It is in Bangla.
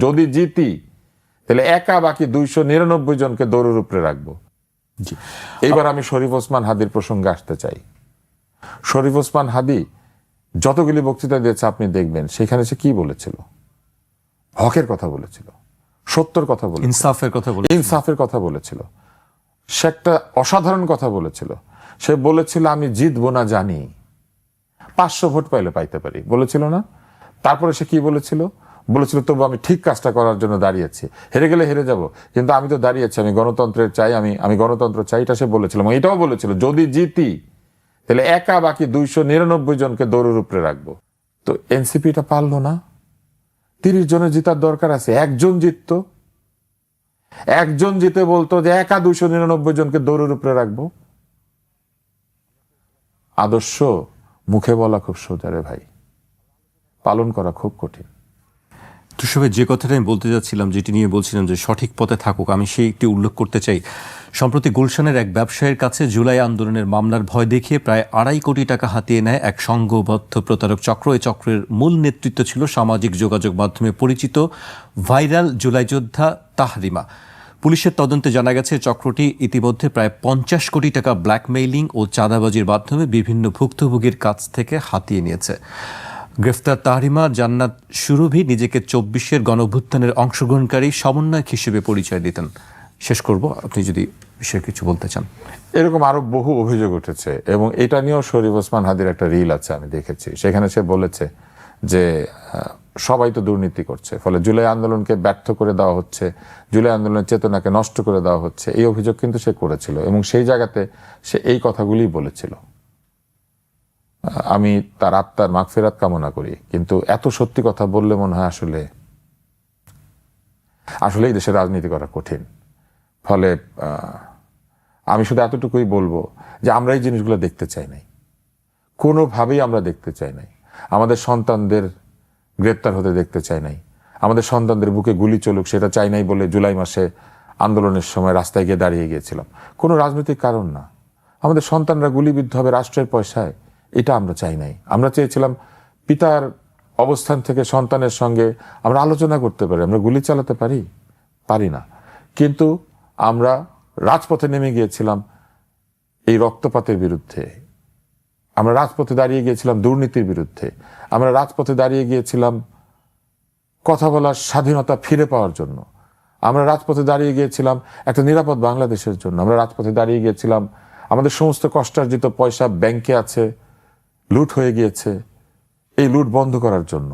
যদি জিতি তাহলে একা বাকি দুইশো নিরানব্বই জনকে দৌড়ের উপরে রাখব। জি। এইবার আমি শরীফ ওসমান হাদির প্রসঙ্গে আসতে চাই। শরীফ ওসমান হাদি যতগুলি বক্তৃতা দিয়েছে আপনি দেখবেন সেখানে সে কি বলেছিল? হকের কথা বলেছিল। সত্যর কথা বলেছিল। ইনসাফের কথা বলে ইনসাফের কথা বলেছিল। সে একটা অসাধারণ কথা বলেছিল। সে বলেছিল আমি জিতবো না জানি। পাঁচশো ভোট পাইলে পাইতে পারি। বলেছিল না? তারপরে সে কি বলেছিল? বলেছিল, তবু আমি ঠিক কাজটা করার জন্য দাঁড়িয়েছি। হেরে গেলে হেরে যাব, কিন্তু আমি তো দাঁড়িয়েছি, আমি গণতন্ত্রের চাই, আমি আমি গণতন্ত্র চাই, এটা সে বলেছিল এবং এটাও বলেছিল, যদি জিতি, তাহলে একা বাকি দুইশো নিরানব্বই জনকে দৌড়ের উপরে রাখব। তো এনসিপিটা পারল না। তিরিশ জনের জিতার দরকার আছে, একজন জিততো। একজন জিতে বলতো যে একা দুইশো নিরানব্বই জনকে দৌড়ের উপরে রাখব। আদর্শ, মুখে বলা খুব সোজা রে ভাই। পালন করা খুব কঠিন। তুষবে যে কথাটা আমি বলতে যাচ্ছিলাম, যেটি নিয়ে বলছিলাম যে সঠিক পথে থাকুক, আমি সেই একটি উল্লেখ করতে চাই। সম্প্রতি গুলশানের এক ব্যবসায়ীর কাছে জুলাই আন্দোলনের মামলার ভয় দেখিয়ে প্রায় আড়াই কোটি টাকা হাতিয়ে নেয় এক সংঘবদ্ধ প্রতারক চক্র। এই চক্রের মূল নেতৃত্ব ছিল সামাজিক যোগাযোগ মাধ্যমে পরিচিত ভাইরাল জুলাই যোদ্ধা তাহরিমা। পুলিশের তদন্তে জানা গেছে, চক্রটি ইতিমধ্যে প্রায় পঞ্চাশ কোটি টাকা ব্ল্যাকমেইলিং ও চাঁদাবাজির মাধ্যমে বিভিন্ন ভুক্তভোগীর কাছ থেকে হাতিয়ে নিয়েছে। গ্রেফতার তাহরিমা জান্নাত সুরভি নিজেকে চব্বিশের গণভ্যুত্থানের অংশগ্রহণকারী সমন্বয়ক হিসেবে পরিচয় দিতেন। শেষ করব, আপনি যদি বিষয়ে কিছু বলতে চান। এরকম আরও বহু অভিযোগ উঠেছে এবং এটা নিয়েও শরীফ ওসমান হাদির একটা রিল আছে আমি দেখেছি। সেখানে সে বলেছে যে সবাই তো দুর্নীতি করছে, ফলে জুলাই আন্দোলনকে ব্যর্থ করে দেওয়া হচ্ছে, জুলাই আন্দোলনের চেতনাকে নষ্ট করে দেওয়া হচ্ছে। এই অভিযোগ কিন্তু সে করেছিল এবং সেই জায়গাতে সে এই কথাগুলি বলেছিল। আমি তার আত্মার মাগফেরাত কামনা করি। কিন্তু এত সত্যি কথা বললে মনে হয় আসলে আসলে এই দেশে রাজনীতি করা কঠিন। ফলে আমি শুধু এতটুকুই বলব যে আমরা এই জিনিসগুলো দেখতে চাই নাই। কোনোভাবেই আমরা দেখতে চাই নাই। আমাদের সন্তানদের গ্রেপ্তার হতে দেখতে চাই নাই। আমাদের সন্তানদের বুকে গুলি চলুক, সেটা চাই নাই বলে জুলাই মাসে আন্দোলনের সময় রাস্তায় গিয়ে দাঁড়িয়ে গিয়েছিলাম। কোনো রাজনৈতিক কারণ না। আমাদের সন্তানরা গুলিবিদ্ধ হবে রাষ্ট্রের পয়সায়। এটা আমরা চাই নাই। আমরা চেয়েছিলাম পিতার অবস্থান থেকে সন্তানের সঙ্গে আমরা আলোচনা করতে পারি, আমরা গুলি চালাতে পারি? পারি না। কিন্তু আমরা রাজপথে নেমে গিয়েছিলাম এই রক্তপাতের বিরুদ্ধে। আমরা রাজপথে দাঁড়িয়ে গিয়েছিলাম দুর্নীতির বিরুদ্ধে। আমরা রাজপথে দাঁড়িয়ে গিয়েছিলাম কথা বলার স্বাধীনতা ফিরে পাওয়ার জন্য। আমরা রাজপথে দাঁড়িয়ে গিয়েছিলাম একটা নিরাপদ বাংলাদেশের জন্য। আমরা রাজপথে দাঁড়িয়ে গিয়েছিলাম, আমাদের সমস্ত কষ্টার্জিত পয়সা ব্যাংকে আছে লুট হয়ে গিয়েছে এই লুট বন্ধ করার জন্য।